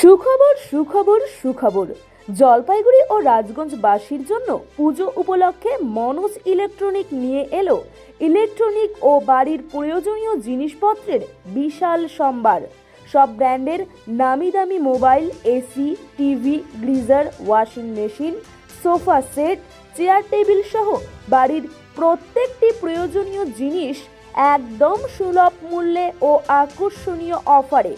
সুখবর সুখবর সুখবর। জলপাইগুড়ি ও রাজগঞ্জবাসীর জন্য পুজো উপলক্ষে মনোজ ইলেকট্রনিক নিয়ে এলো ইলেকট্রনিক ও বাড়ির প্রয়োজনীয় জিনিসপত্রের বিশাল সম্ভার। সব ব্র্যান্ডের নামি দামি mobile, AC, TV geyser washing machine, sofa set, chair table সহ বাড়ির প্রত্যেকটি প্রয়োজনীয় জিনিস একদম সুলভ মূল্যে ও আকর্ষণীয় অফারে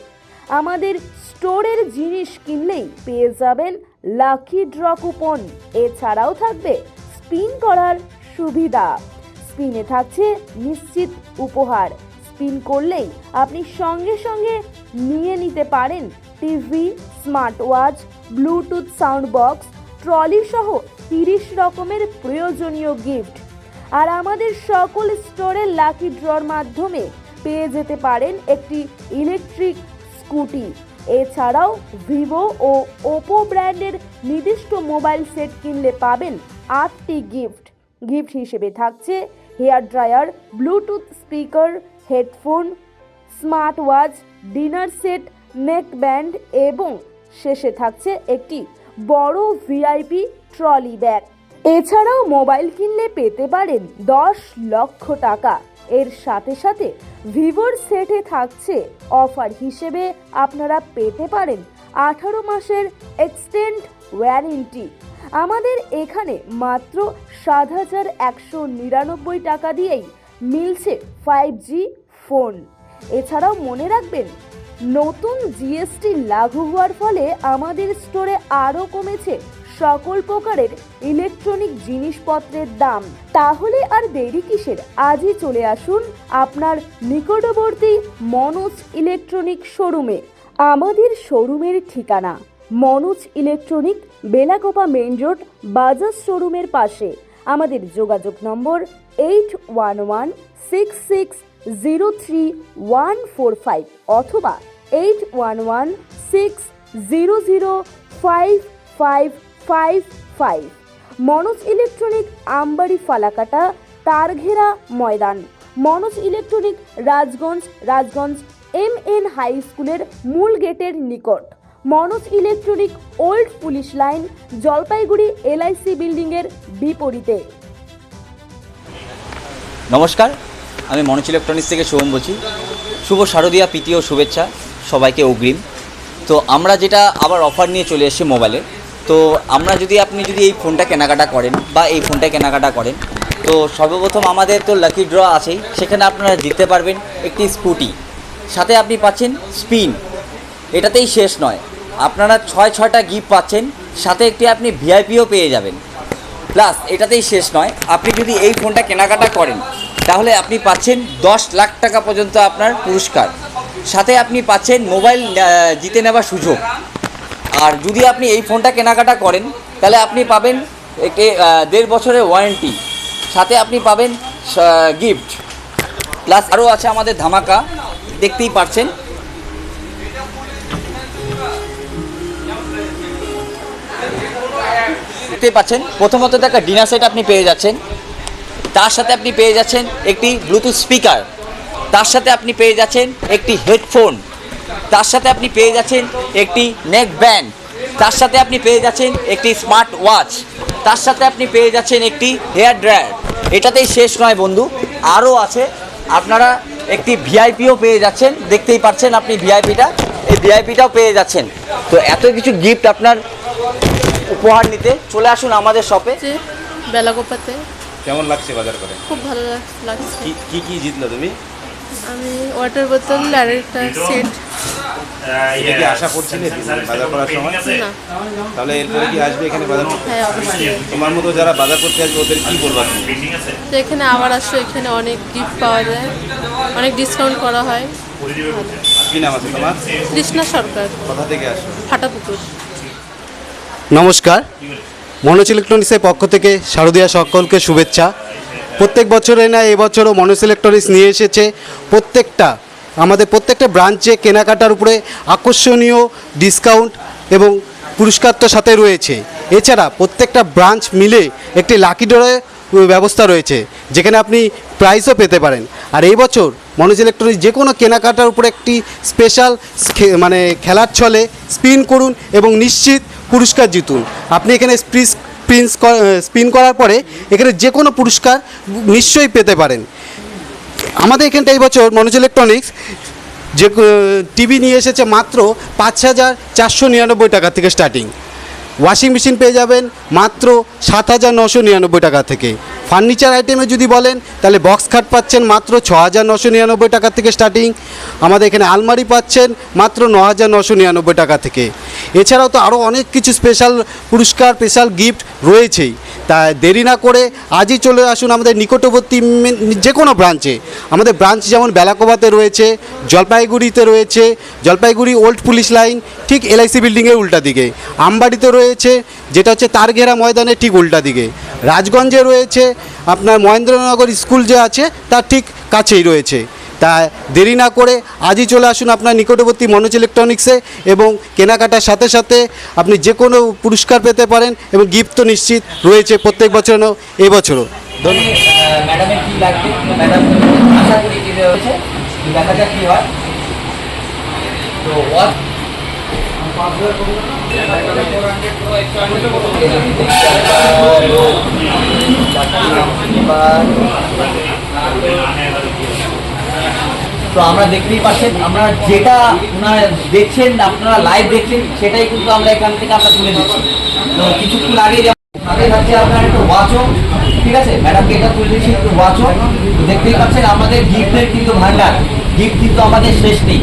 আমাদের স্টোরের জিনিস কিনলেই পেয়ে যাবেন লাকি ড্র কুপন। এছাড়াও থাকবে স্পিন করার সুবিধা। স্পিনে থাকছে নিশ্চিত উপহার। স্পিন করলেই আপনি সঙ্গে সঙ্গে নিয়ে নিতে পারেন TV smart watch bluetooth sound box trolley সহ তিরিশ রকমের প্রয়োজনীয় গিফট। আর আমাদের সকল স্টোরের লাকি ড্রর মাধ্যমে পেয়ে যেতে পারেন একটি ইলেকট্রিক স্কুটি। এছাড়াও ভিভো ও ওপো ব্র্যান্ডের নির্দিষ্ট মোবাইল সেট কিনলে পাবেন আটটি গিফট। গিফট হিসেবে থাকছে hair dryer, bluetooth speaker, headphone smart watch dinner set neck band এবং শেষে থাকছে একটি বড় ভিআইপি ট্রলি ব্যাগ। এছাড়াও মোবাইল কিনলে পেতে পারেন দশ লক্ষ টাকা। এর সাথে সাথে ভিভোর সেটে থাকছে অফার হিসেবে আপনারা পেতে পারেন আঠারো মাসের এক্সটেন্ড ওয়ারেন্টি। আমাদের এখানে মাত্র সাত হাজার একশো নিরানব্বই টাকা দিয়েই মিলছে ফাইভ জি ফোন। এছাড়াও মনে রাখবেন, নতুন জিএসটি লাগু হওয়ার ফলে আমাদের স্টোরে আরও কমেছে সকল প্রকারের ইলেকট্রনিক জিনিসপত্রের দাম। তাহলে আর দেরি কিসের? আজই চলে আসুন আপনার নিকটবর্তী মনোজ ইলেকট্রনিক শোরুমে আমাদের শোরুমের ঠিকানা, Manoj electronic Belakoba main road Bajaj শোরুমের পাশে। আমাদের যোগাযোগ number eight one one six six zero three one four five অথবা eight one one six zero zero five five five five Manoj electronic Ambari Falakata, Targhera Maidan. Manoj electronic, Rajganj Rajganj, M N high স্কুলের মূল গেটের নিকট। Manoj electronic, old police line, Jalpaiguri LIC বিল্ডিংয়ের বিপরীতে। নমস্কার, আমি Manoj electronics থেকে শুভম বলছি। শুভ শারদীয়া প্রীতি ও শুভেচ্ছা সবাইকে অগ্রিম। তো আমরা যেটা আবার অফার নিয়ে চলে এসেছি মোবাইলে তো আমরা যদি আপনি যদি এই ফোনটা কেনাকাটা করেন বা এই ফোনটা কেনাকাটা করেন, তো সর্বপ্রথম আমাদের তো লাকি ড্র আছেই, সেখানে আপনারা জিততে পারবেন একটি স্কুটি সাথে আপনি পাচ্ছেন স্পিন এটাতেই শেষ নয়। আপনারা ছয়, ছয়টা গিফট পাচ্ছেন, সাথে একটি আপনি ভিআইপিও পেয়ে যাবেন। প্লাস এটাতেই শেষ নয়। আপনি যদি এই ফোনটা কেনাকাটা করেন, তাহলে আপনি পাচ্ছেন দশ লাখ টাকা পর্যন্ত আপনার পুরস্কার। সাথে আপনি পাচ্ছেন মোবাইল জিতে নেওয়ার সুযোগ। আর যদি আপনি এই ফোনটা কেনাকাটা করেন তাহলে আপনি পাবেন আহ, দেড় বছরের ওয়ারেন্টি সাথে আপনি পাবেন গিফট প্লাস আরও আছে আমাদের ধামাকা দেখতেই পাচ্ছেন দেখতেই পাচ্ছেন প্রথমত একটা ডিনার সেট আপনি পেয়ে যাচ্ছেন। তার সাথে আপনি পেয়ে যাচ্ছেন একটি ব্লুটুথ স্পিকার তার সাথে আপনি পেয়ে যাচ্ছেন একটি হেডফোন তার সাথে আপনি পেয়ে যাচ্ছেন একটি নেক ব্যান্ড তার সাথে আপনি পেয়ে যাচ্ছেন একটি স্মার্ট ওয়াচ তার সাথে আপনি পেয়ে যাচ্ছেন একটি হেয়ার ড্রায়ার এটাতেই শেষ নয় বন্ধু আরও আছে। আপনারা একটি ভিআইপিও পেয়ে যাচ্ছেন দেখতেই পাচ্ছেন আপনি ভিআইপিটা এই ভিআইপিটাও পেয়ে যাচ্ছেন। তো এত কিছু গিফট আপনার উপহার নিতে চলে আসুন আমাদের শপে যে বেলাগোপাতে কেমন লাগছে বাজার করে? খুব ভালো লাগছে। কি কি জিতলো তুমি? আমি ওয়াটার বোতল আর একটা সেট এটা কি আশা করছিলে বাজার করার সময়? তাহলে এরপরে কি আসবে এখানে বাজার করতে? হ্যাঁ অবশ্যই তোমার মতো যারা বাজার করতে আসবে ওদের কি বলবা তো এখানে আবার আসো এখানে অনেক গিফট পাওয়া যায়। অনেক ডিসকাউন্ট করা হয়। কি নাম আছে তোমার? কৃষ্ণা সরকার। কোথা থেকে আসো? ফাটাপুকুর। নমস্কার। মনোজ ইলেকট্রনিক্সের পক্ষ থেকে শারদীয়া সকলকে শুভেচ্ছা। প্রত্যেক বছরে না এবছরও মনোজ ইলেকট্রনিক্স নিয়ে এসেছে প্রত্যেকটা আমাদের প্রত্যেকটা ব্রাঞ্চে কেনাকাটার উপরে আকর্ষণীয় ডিসকাউন্ট এবং পুরস্কার তো সাথে রয়েছে। এছাড়া প্রত্যেকটা ব্রাঞ্চ মিলে একটি লাকি ড্রয়ে ব্যবস্থা রয়েছে, যেখানে আপনি প্রাইজও পেতে পারেন। আর এই বছর মনোজ ইলেকট্রনিক্স যে কোনো কেনাকাটার উপর একটি স্পেশাল মানে খেলার ছলে স্পিন করুন এবং নিশ্চিত পুরস্কার জিতুন। আপনি এখানে স্প্রিস স্পিন করার পরে এখানে যে কোনো পুরস্কার নিশ্চয়ই পেতে পারেন। আমাদের এখানটা এই বছর মনোজ ইলেকট্রনিক্স যে টিভি নিয়ে এসেছে মাত্র পাঁচ হাজার চারশো নিরানব্বই টাকা থেকে স্টার্টিং ওয়াশিং মেশিন পেয়ে যাবেন মাত্র সাত হাজার নশো নিরানব্বই টাকা থেকে। ফার্নিচার আইটেমে যদি বলেন, তাহলে বক্স খাট পাচ্ছেন মাত্র ছ হাজার নশো নিরানব্বই টাকা থেকে স্টার্টিং। আমাদের এখানে আলমারি পাচ্ছেন মাত্র ন হাজার নশো নিরানব্বই টাকা থেকে। এছাড়াও তো আরও অনেক কিছু স্পেশাল পুরস্কার স্পেশাল গিফট রয়েছেই। তা দেরি না করে আজই চলে আসুন আমাদের নিকটবর্তী যে কোনো ব্রাঞ্চে আমাদের ব্রাঞ্চ যেমন বেলাকোবাতে রয়েছে, জলপাইগুড়িতে রয়েছে, জলপাইগুড়ি ওল্ড পুলিশ লাইন ঠিক এলআইসি বিল্ডিংয়ের উল্টা দিকে। আমবাড়িতে রয়েছে, যেটা হচ্ছে তারঘেরা ময়দানের ঠিক উল্টা দিকে। রাজগঞ্জে রয়েছে, আপনার মহেন্দ্রনগর স্কুল যে আছে, তার ঠিক কাছেই রয়েছে। তা দেরি না করে আজই চলে আসুন আপনার নিকটবর্তী মনোজ ইলেকট্রনিক্সে এবং কেনাকাটার সাথে সাথে আপনি যে কোনো পুরস্কার পেতে পারেন এবং গিফট তো নিশ্চিত রয়েছে প্রত্যেক বছরও এবছরও। ম্যাডামের তো আমরা দেখতেই পাচ্ছেন, আমরা যেটা ওনারা দেখছেন, আপনারা লাইভ দেখছেন, সেটাই কিন্তু আমরা এখান থেকে আমরা তুলে দিচ্ছি। তো কিছুক্ষণ আগে আগে থাকছে আপনার একটু ওয়াচও ঠিক আছে? ম্যাডামকে এটা তুলে দিচ্ছি, একটু ওয়াচও দেখতেই পাচ্ছেন, আমাদের গিফটের কিন্তু ভান্ডার গিফট কিন্তু আমাদের শেষ নেই।